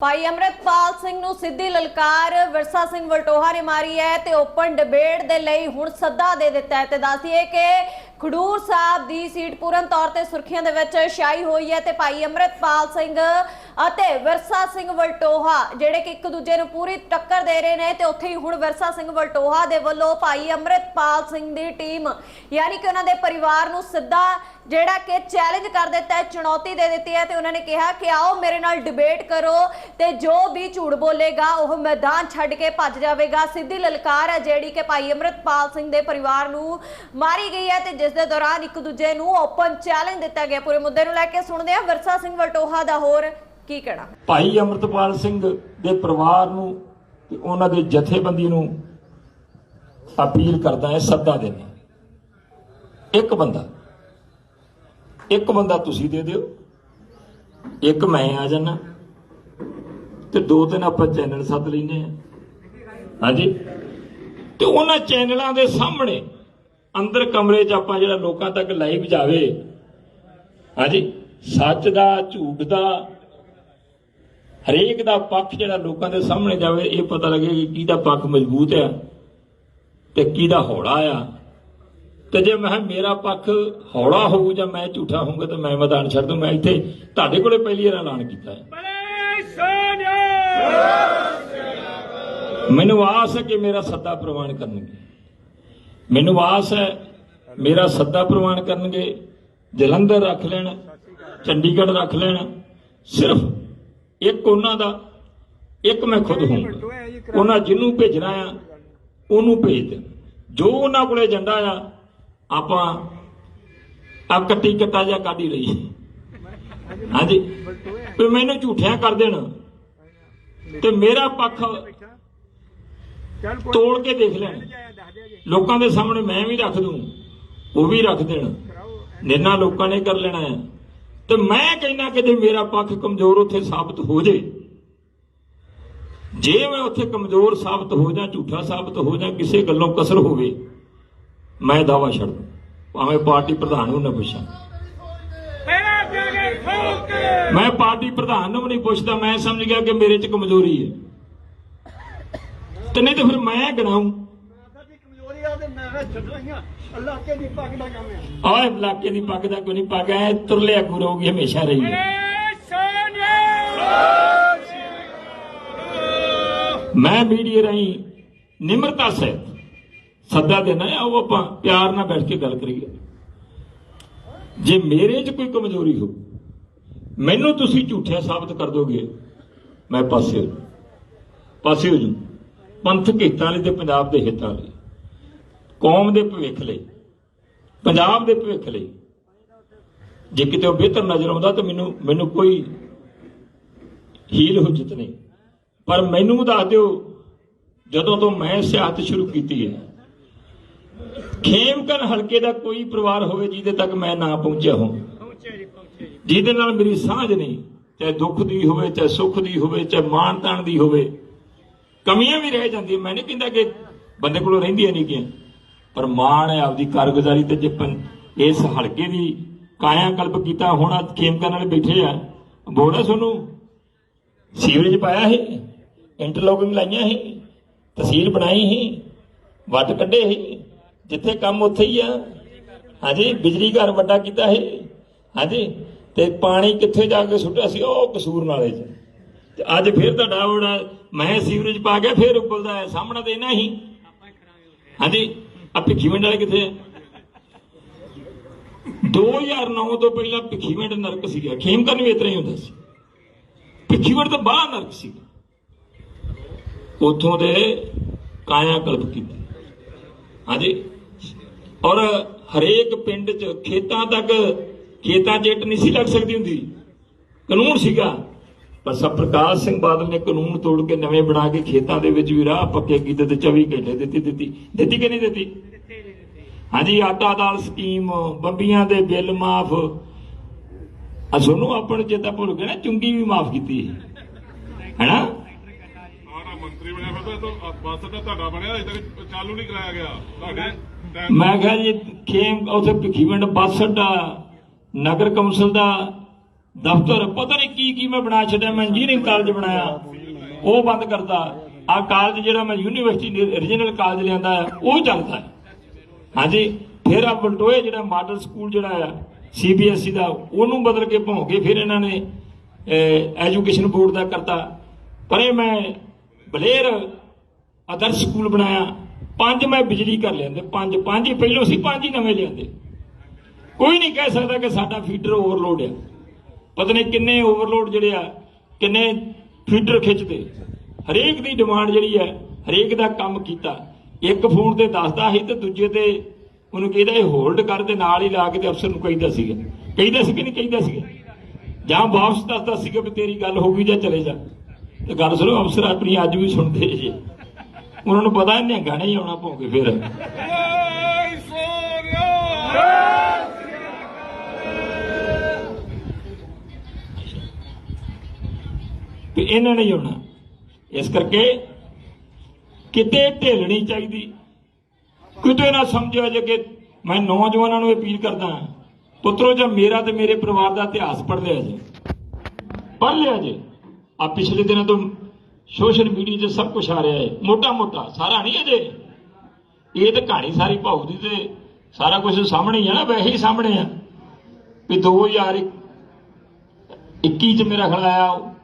ਭਾਈ ਅਮਰਿਤਪਾਲ ਸਿੰਘ ਨੂੰ ਸਿੱਧੀ ਲਲਕਾਰ ਵਿਰਸਾ ਸਿੰਘ ਵਲਟੋਹਾ ਨੇ ਮਾਰੀ ਹੈ ਤੇ ਓਪਨ ਡਿਬੇਟ ਦੇ ਲਈ ਹੁਣ ਸੱਦਾ ਦੇ ਦਿੱਤਾ ਹੈ ਤੇ ਦੱਸਦੀਏ ਕਿ ਖਡੂਰ ਸਾਹਿਬ ਦੀ ਸੀਟ ਪੂਰਨ ਤੌਰ ਤੇ ਸੁਰਖੀਆਂ ਦੇ ਵਿੱਚ ਛਾਈ ਹੋਈ ਹੈ ਤੇ ਭਾਈ ਅਮਰਿਤਪਾਲ ਸਿੰਘ ਅਤੇ ਵਿਰਸਾ ਸਿੰਘ ਵਲਟੋਹਾ, ਜਿਹੜੇ ਕਿ ਇੱਕ ਦੂਜੇ ਨੂੰ ਪੂਰੀ ਟੱਕਰ ਦੇ ਰਹੇ ਨੇ ਤੇ ਉੱਥੇ ਹੀ ਹੁਣ ਵਿਰਸਾ ਸਿੰਘ ਵਲਟੋਹਾ ਦੇ ਵੱਲੋਂ ਭਾਈ ਅਮਰਿਤਪਾਲ ਸਿੰਘ ਦੀ ਟੀਮ, ਯਾਨੀ ਕਿ ਉਹਨਾਂ ਦੇ ਪਰਿਵਾਰ ਨੂੰ ਸਿੱਧਾ ਜਿਹੜਾ ਕਿ ਚੈਲੰਜ ਕਰ ਦਿੱਤਾ ਹੈ, ਚੁਣੌਤੀ ਦੇ ਦਿੱਤੀ ਹੈ ਤੇ ਉਹਨਾਂ ਨੇ ਕਿਹਾ ਕਿ ਆਓ ਮੇਰੇ ਨਾਲ ਡਿਬੇਟ ਕਰੋ ਤੇ ਜੋ ਵੀ ਝੂਠ ਬੋਲੇਗਾ, ਉਹ ਮੈਦਾਨ ਛੱਡ ਕੇ ਭੱਜ ਜਾਵੇਗਾ। ਸਿੱਧੀ ਲਲਕਾਰ ਹੈ ਜਿਹੜੀ ਕਿ ਭਾਈ ਅਮਰਿਤਪਾਲ ਸਿੰਘ ਦੇ ਪਰਿਵਾਰ ਨੂੰ ਮਾਰੀ ਗਈ ਹੈ ਤੇ ਜਿਸ ਦੇ ਦੌਰਾਨ ਇੱਕ ਦੂਜੇ ਨੂੰ ਓਪਨ ਚੈਲੰਜ ਦਿੱਤਾ ਗਿਆ। ਪੂਰੇ ਮੁੱਦੇ ਨੂੰ ਲੈ ਕੇ ਸੁਣਦੇ ਹਾਂ ਵਿਰਸਾ ਸਿੰਘ ਵਲਟੋਹਾ ਦਾ ਹੋਰ ਕੀ ਕਹਿਣਾ? ਭਾਈ ਅਮਰਤਪਾਲ ਸਿੰਘ ਦੇ ਪਰਿਵਾਰ ਨੂੰ ਤੇ ਉਹਨਾਂ ਦੇ ਜਥੇਬੰਦੀ ਨੂੰ ਅਪੀਲ ਕਰਦਾ ਹੈ, ਸੱਦਾ ਦੇਣਾ ਇੱਕ ਬੰਦਾ ਇੱਕ ਬੰਦਾ ਤੁਸੀਂ ਦੇ ਦਿਓ, ਇੱਕ ਮੈਂ ਆ ਜਾਣਾ ਤੇ ਦੋ ਤਿੰਨ ਆਪਾਂ ਚੈਨਲ ਸੱਦ ਲੈਨੇ ਆ ਹਾਂਜੀ? ਤੇ ਉਹਨਾਂ ਚੈਨਲਾਂ ਦੇ ਸਾਹਮਣੇ ਅੰਦਰ ਕਮਰੇ 'ਚ ਆਪਾਂ ਜਿਹੜਾ ਲੋਕਾਂ ਤੱਕ ਲਾਈਵ ਜਾਵੇ। ਹਾਂਜੀ? ਸੱਚ ਦਾ, ਝੂਠ ਦਾ ਹਰੇਕ ਦਾ ਪੱਖ ਜਿਹੜਾ ਲੋਕਾਂ ਦੇ ਸਾਹਮਣੇ ਜਾਵੇ, ਇਹ ਪਤਾ ਲੱਗੇ ਕਿ ਕਿਹਦਾ ਪੱਖ ਮਜ਼ਬੂਤ ਆ ਤੇ ਕਿਹਦਾ ਹੌਲਾ ਆ। ਤੇ ਜੇ ਮੈਂ ਕਿਹਾ ਮੇਰਾ ਪੱਖ ਹੌਲਾ ਹੋਊ ਜਾਂ ਮੈਂ ਝੂਠਾ ਹੋਊਗਾ ਤਾਂ ਮੈਂ ਮੈਦਾਨ ਛੱਡ ਦੂੰ। ਮੈਂ ਇੱਥੇ ਤੁਹਾਡੇ ਕੋਲੇ ਪਹਿਲੀ ਵਾਰ ਐਲਾਨ ਕੀਤਾ ਹੈ। ਮੈਨੂੰ ਆਸ ਹੈ ਕਿ ਮੇਰਾ ਸੱਦਾ ਪ੍ਰਵਾਨ ਕਰਨਗੇ। ਮੈਨੂੰ ਆਸ ਹੈ ਮੇਰਾ ਸੱਦਾ ਪ੍ਰਵਾਨ ਕਰਨਗੇ। ਜਲੰਧਰ ਰੱਖ ਲੈਣ, ਚੰਡੀਗੜ੍ਹ ਰੱਖ ਲੈਣ, ਸਿਰਫ ਇੱਕ ਉਹਨਾਂ ਦਾ ਇੱਕ ਮੈਂ ਖੁਦ ਹੋਊਂਗਾ ਉਹਨਾਂ ਜਿਹਨੂੰ ਭੇਜਣਾ ਆ ਉਹਨੂੰ ਭੇਜ ਦੇ। ਜੋ ਉਹਨਾਂ ਕੋਲੇ ਏਜੰਡਾ ਆ ਆਪਾਂ ਆ ਕੱਟੀ ਕੱਟਾ ਜਾਂ ਕੱਢ ਹੀ ਰਹੀ ਹਾਂਜੀ। ਵੀ ਮੈਨੂੰ ਝੂਠਿਆਂ ਕਰ ਦੇਣ। ਤੇ ਮੇਰਾ ਪੱਖ ਤੋੜ ਕੇ ਦੇਖ ਲੈਣ। ਲੋਕਾਂ ਦੇ ਸਾਹਮਣੇ ਮੈਂ ਵੀ ਰੱਖ ਦੂੰ ਉਹ ਵੀ ਰੱਖ ਦੇਣ। ਨਿਰਣਾ ਲੋਕਾਂ ਨੇ ਕਰ ਲੈਣਾ ਹੈ ਤੇ ਮੈਂ ਕਹਿੰਦਾ ਕਿ ਜੇ ਮੇਰਾ ਪੱਖ ਕਮਜ਼ੋਰ ਉੱਥੇ ਸਾਬਤ ਹੋ ਜੇ ਜੇ ਮੈਂ ਉੱਥੇ ਕਮਜ਼ੋਰ ਸਾਬਤ ਹੋ ਜਾਂ ਝੂਠਾ ਸਾਬਤ ਹੋ ਜਾਂ ਕਿਸੇ ਗੱਲੋਂ ਕਸਰ ਹੋਵੇ ਮੈਂ ਦਾਵਾ ਛੱਡ ਦੂੰ। ਭਾਵੇਂ ਪਾਰਟੀ ਪ੍ਰਧਾਨ ਨੂੰ ਨਾ ਪੁੱਛਾਂ। ਮੈਂ ਪਾਰਟੀ ਪ੍ਰਧਾਨ ਨੂੰ ਵੀ ਨਹੀਂ ਪੁੱਛਦਾ ਮੈਂ ਸਮਝ ਗਿਆ ਕਿ ਮੇਰੇ 'ਚ ਕਮਜ਼ੋਰੀ ਹੈ। ਤੇ ਨਹੀਂ ਤੇ ਫਿਰ ਮੈਂ ਗਣਾਉਂ ਆ। ਆਹ ਇਲਾਕੇ ਦੀ ਪੱਗ ਦਾ ਕੋਈ ਨਹੀਂ, ਪੱਗ ਐ ਤੁਰਲਿਆ ਗੁਰੋਗੀ ਹਮੇਸ਼ਾ ਰਹੀ ਮੈਂ ਮੀਡੀਆ ਰਾਹੀਂ ਨਿਮਰਤਾ ਸਹਿਤ ਸੱਦਾ ਦੇਣਾ ਹੈ ਉਹ ਆਪਾਂ ਪਿਆਰ ਨਾਲ ਬੈਠ ਕੇ ਗੱਲ ਕਰੀਏ। ਜੇ ਮੇਰੇ 'ਚ ਕੋਈ ਕਮਜ਼ੋਰੀ ਹੋ, ਮੈਨੂੰ ਤੁਸੀਂ ਝੂਠਿਆ ਸਾਬਤ ਕਰ ਦੋਗੇ, ਮੈਂ ਪਾਸੇ ਹੋ ਜਾਊਂ। ਪਾਸੇ ਹੋ ਜੂ ਪੰਥਕ ਹਿੱਤਾਂ ਲਈ ਤੇ ਪੰਜਾਬ ਦੇ ਹਿੱਤਾਂ ਲਈ ਕੌਮ ਦੇ ਭਵਿੱਖ ਲਈ ਪੰਜਾਬ ਦੇ ਭਵਿੱਖ ਲਈ ਜੇ ਕਿਤੇ ਉਹ ਬਿਹਤਰ ਨਜ਼ਰ ਆਉਂਦਾ ਤਾਂ ਮੈਨੂੰ ਮੈਨੂੰ ਕੋਈ ਹੀਲ ਹੁਜਤ ਨਹੀਂ। ਪਰ ਮੈਨੂੰ ਦੱਸ ਦਿਓ ਜਦੋਂ ਤੋਂ ਮੈਂ ਸਿਆਸਤ ਸ਼ੁਰੂ ਕੀਤੀ ਹੈ ਖੇਮਕਨ ਹਲਕੇ ਦਾ ਕੋਈ ਪਰਿਵਾਰ ਹੋਵੇ ਜਿਹਦੇ ਤੱਕ ਮੈਂ ਨਾ ਪਹੁੰਚਿਆ ਹਾਂ ਜਿਹਦੇ ਨਾਲ ਮੇਰੀ ਸਾਂਝ ਨਹੀਂ ਚਾਹੇ ਦੁੱਖ ਦੀ ਹੋਵੇ ਚਾਹੇ ਸੁੱਖ ਦੀ ਹੋਵੇ ਚਾਹੇ ਮਾਣ ਤਾਣ ਦੀ ਹੋਵੇ ਕਮੀਆਂ ਵੀ ਰਹਿ ਜਾਂਦੀਆਂ। ਮੈਂ ਨਹੀਂ ਕਹਿੰਦਾ ਕਿ ਬੰਦੇ ਕੋਲੋਂ ਰਹਿੰਦੀਆਂ ਨਹੀਂ ਗਿਆ ਪਰ ਮਾਣ ਹੈ ਆਪਦੀ ਕਾਰਗੁਜ਼ਾਰੀ ਤੇ ਜੇ ਇਸ ਹਲਕੇ ਦੀ ਕਾਇਆ ਕਲਪ ਕੀਤਾ, ਹੁਣ ਅੱਜ ਖੇਮਕਨ ਵਾਲੇ ਬੈਠੇ ਆ। ਬੋੜਾ ਤੁਹਾਨੂੰ ਸੀਵਰੇਜ ਪਾਇਆ ਹੈ ਇੰਟਰਲੋਕਿੰਗ ਲਾਈਆਂ ਹੈ ਤਹਿਸੀਲ ਬਣਾਈ ਹੈ ਵੱਟ ਕੱਢੇ ਹੈ ਜਿੱਥੇ ਕੰਮ ਉੱਥੇ ਹੀ ਆ। ਹਾਂਜੀ, ਬਿਜਲੀ ਘਰ ਵੱਡਾ ਕੀਤਾ ਹੈ ਹਾਂਜੀ, ਤੇ ਪਾਣੀ ਕਿੱਥੇ ਜਾ ਕੇ ਸੁੱਟਿਆ ਸੀ, ਉਹ ਕਸੂਰ ਨਾਲੇ 'ਚ ਤੇ ਅੱਜ ਫਿਰ ਤੁਹਾਡਾ ਬੜਾ ਮੈਂ ਸੀਵਰੇਜ ਪਾ ਗਿਆ, ਫਿਰ ਉਬਲਦਾ ਹੈ ਸਾਹਮਣਾ ਤੇ ਇਹਨਾਂ ਹੀ। ਹਾਂਜੀ। ਆ ਭਿੱਖੀਵਿੰਡ ਵਾਲੇ ਕਿੱਥੇ ਆ? 2009 ਤੋਂ ਪਹਿਲਾਂ ਭਿੱਖੀਵਿੰਡ ਨਰਕ ਸੀਗਾ। ਖੇਮਕਨ ਵੀ ਇਤਰਾ ਹੀ ਹੁੰਦਾ ਸੀ। ਭਿੱਖੀਵਿੰਡ ਤੋਂ ਬਾਹਰ ਨਰਕ ਸੀਗਾ। ਉਥੋਂ ਦੇ ਕਾਇਆ ਕਲਪ ਕੀਤੀ। ਹਾਂਜੀ। ਔਰ ਹਰੇਕ ਪਿੰਡ 'ਚ ਖੇਤਾਂ ਤੱਕ ਖੇਤਾਂ 'ਚ ਇੱਟ ਨਹੀਂ ਸੀ ਲੱਗ ਸਕਦੀ ਹੁੰਦੀ। ਕਾਨੂੰਨ ਸੀਗਾ। ਪਰ ਸਭ ਪ੍ਰਕਾਸ਼ ਸਿੰਘ ਬਾਦਲ ਨੇ ਕਾਨੂੰਨ ਤੋੜ ਕੇ ਨਵੇਂ ਬਣਾ ਕੇ ਖੇਤਾਂ ਦੇ ਵਿੱਚ ਵੀ ਰਾਹ ਪੱਕੇ ਕੀਤੇ ਤੇ 24 ਘੰਟੇ ਦਿੱਤੀ ਦਿੱਤੀ। ਦਿੱਤੀ ਕਿ ਨਹੀਂ ਦਿੱਤੀ? ਹਾਂਜੀ ਆਟਾ ਦਾਲ ਸਕੀਮ ਬੰਬੀਆਂ ਦੇ ਬਿੱਲ ਮਾਫ। ਆ ਤੁਹਾਨੂੰ ਆਪਾਂ ਨੂੰ ਚੇਤਾ ਭੁੱਲ ਗਿਆ ਨਾ ਚੁੰਗੀ ਵੀ ਮਾਫ ਕੀਤੀ ਹੈਨਾ? ਮੰਤਰੀ ਬਣਿਆ ਫਿਰ ਤਾਂ ਬੱਸ ਤੁਹਾਡਾ ਚਾਲੂ ਨਹੀਂ ਕਰਾਇਆ ਗਿਆ। ਤੁਹਾਡੇ ਮੈਂ ਕਿਹਾ ਜੀ ਖੇਮ ਉਥੇ ਭਿੱਖੀਵਿੰਡ ਬੱਸ ਅੱਡਾ ਨਗਰ ਕੌਂਸਲ ਦਾ ਦਫ਼ਤਰ, ਪਤਾ ਨਹੀਂ ਕੀ ਕੀ ਮੈਂ ਬਣਾ ਛੱਡਿਆ, ਮੈਂ ਇੰਜੀਨੀਅਰਿੰਗ ਕਾਲਜ ਬਣਾਇਆ। ਉਹ ਬੰਦ ਕਰਦਾ। ਆ ਕਾਲਜ ਜਿਹੜਾ ਮੈਂ ਯੂਨੀਵਰਸਿਟੀ ਰੀਜਨਲ ਕਾਲਜ ਲਿਆਂਦਾ ਉਹ ਚੱਲਦਾ ਹਾਂਜੀ, ਫਿਰ ਆ ਬਲਟੋਏ ਜਿਹੜਾ ਮਾਡਲ ਸਕੂਲ ਜਿਹੜਾ ਆ ਸੀਬੀਐਸਈ ਦਾ, ਉਹਨੂੰ ਬਦਲ ਕੇ ਭੌਂਕੇ ਫਿਰ ਇਹਨਾਂ ਨੇ ਐਜੂਕੇਸ਼ਨ ਬੋਰਡ ਦਾ ਕਰਤਾ। ਪਰ ਇਹ ਮੈਂ ਬਲੇਰ ਆਦਰਸ਼ ਸਕੂਲ ਬਣਾਇਆ। ਪੰਜ ਮੈਂ ਬਿਜਲੀ ਕਰ ਲਿਆਂਦੇ, ਪੰਜ ਪੰਜ ਹੀ ਪਹਿਲੋਂ ਸੀ, ਪੰਜ ਹੀ ਨਵੇਂ ਲਿਆਂਦੇ। ਕੋਈ ਨਹੀਂ ਕਹਿ ਸਕਦਾ ਕਿ ਸਾਡਾ ਫੀਡਰ ਓਵਰਲੋਡ ਹੈ। ਪਤਾ ਨਹੀਂ ਕਿੰਨੇ ਓਵਰਲੋਡ ਜਿਹੜੇ ਆ, ਕਿੰਨੇ ਫੀਡਰ ਖਿੱਚਦੇ। ਹਰੇਕ ਦੀ ਡਿਮਾਂਡ ਜਿਹੜੀ ਹੈ ਹਰੇਕ ਦਾ ਕੰਮ ਕੀਤਾ। ਇੱਕ ਫੋਨ ਤੇ ਦੱਸਦਾ ਸੀ ਤੇ ਦੂਜੇ ਤੇ ਉਹਨੂੰ ਕਹਿੰਦਾ ਇਹ ਹੋਲਡ ਕਰ ਤੇ ਨਾਲ ਹੀ ਲਾ ਕੇ ਤੇ ਅਫਸਰ ਨੂੰ ਕਹਿੰਦਾ ਸੀਗਾ। ਕਹਿੰਦਾ ਸੀ ਕਿ ਨਹੀਂ ਕਹਿੰਦਾ ਸੀਗਾ? ਜਾਂ ਵਾਪਸ ਦੱਸਦਾ ਸੀਗਾ ਵੀ ਤੇਰੀ ਗੱਲ ਹੋ ਗਈ ਜਾਂ ਚਲੇ ਜਾ। ਤੇ ਗੱਲ ਸੁਣੋ, ਅਫਸਰ ਆਪਣੀ ਅੱਜ ਵੀ ਸੁਣਦੇ ਜੇ। ਉਹਨਾਂ ਨੂੰ ਪਤਾ ਨਿਹੰਗਾ ਨਹੀਂ ਆਉਣਾ ਭੌਂਕੇ ਫਿਰ। ਇਹਨਾਂ ਨੇ ਆਉਣਾ ਇਸ ਕਰਕੇ ਕਿਤੇ ਢਿੱਲਣੀ ਚਾਹੀਦੀ। ਕਿਤੇ ਨਾ ਸਮਝਿਆ ਜੇ ਕਿ ਮੈਂ ਨੌਜਵਾਨਾਂ ਨੂੰ ਅਪੀਲ ਕਰਦਾ ਪੁੱਤਰੋ, ਜੇ ਮੇਰਾ ਤੇ ਮੇਰੇ ਪਰਿਵਾਰ ਦਾ ਇਤਿਹਾਸ ਪੜ੍ਹ ਲਿਆ ਜੇ, ਪੜ੍ਹ ਲਿਆ ਜੇ, ਆ ਪਿਛਲੇ ਦਿਨਾਂ ਤੋਂ ਸੋਸ਼ਲ ਮੀਡੀਆ 'ਤੇ ਸਭ ਕੁਝ ਆ ਰਿਹਾ ਹੈ। ਮੋਟਾ ਮੋਟਾ ਸਾਰਾ ਨਹੀਂ ਅਜੇ। ਇਹ ਤਾਂ ਕਹਾਣੀ ਸਾਰੀ ਭਾਉ ਦੀ ਤੇ ਸਾਰਾ ਕੁਝ ਸਾਹਮਣੇ ਹੀ ਆ ਨਾ, ਵੈਸੇ ਹੀ ਸਾਹਮਣੇ ਆ। ਵੀ 2021 ਚ ਮੇਰਾ ਖਿਆਲ ਆਇਆ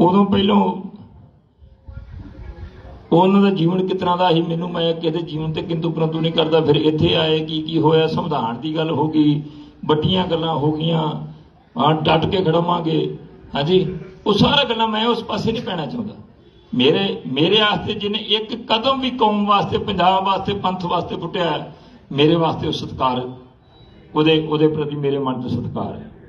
ਉਦੋਂ ਪਹਿਲੋਂ ਉਹਨਾਂ ਦਾ ਜੀਵਨ ਕਿਤਨਾ ਦਾ ਸੀ, ਮੈਨੂੰ ਮੈਂ ਕਿਤੇ ਜੀਵਨ ਤੇ ਕਿੰਤੂ ਪਰੰਤੂ ਨਹੀਂ ਕਰਦਾ। ਫਿਰ ਇੱਥੇ ਆਏ, ਕੀ ਕੀ ਹੋਇਆ ਸੰਵਿਧਾਨ ਦੀ ਗੱਲ ਹੋ ਗਈ। ਵੱਡੀਆਂ ਗੱਲਾਂ ਹੋ ਗਈਆਂ। ਆ ਡਟ ਕੇ ਖੜਾਵਾਂਗੇ। ਹਾਂਜੀ? ਉਹ ਸਾਰਾ ਗੱਲਾਂ ਮੈਂ ਉਸ ਪਾਸੇ ਨਹੀਂ ਪੈਣਾ ਚਾਹੁੰਦਾ। ਮੇਰੇ ਮੇਰੇ ਵਾਸਤੇ ਜਿਹਨੇ ਇੱਕ ਕਦਮ ਵੀ ਕੌਮ ਵਾਸਤੇ, ਪੰਜਾਬ ਵਾਸਤੇ, ਪੰਥ ਵਾਸਤੇ ਪੁੱਟਿਆ, ਮੇਰੇ ਵਾਸਤੇ ਉਹ ਸਤਿਕਾਰ, ਉਹਦੇ ਉਹਦੇ ਪ੍ਰਤੀ ਮੇਰੇ ਮਨ 'ਚ ਸਤਿਕਾਰ ਹੈ।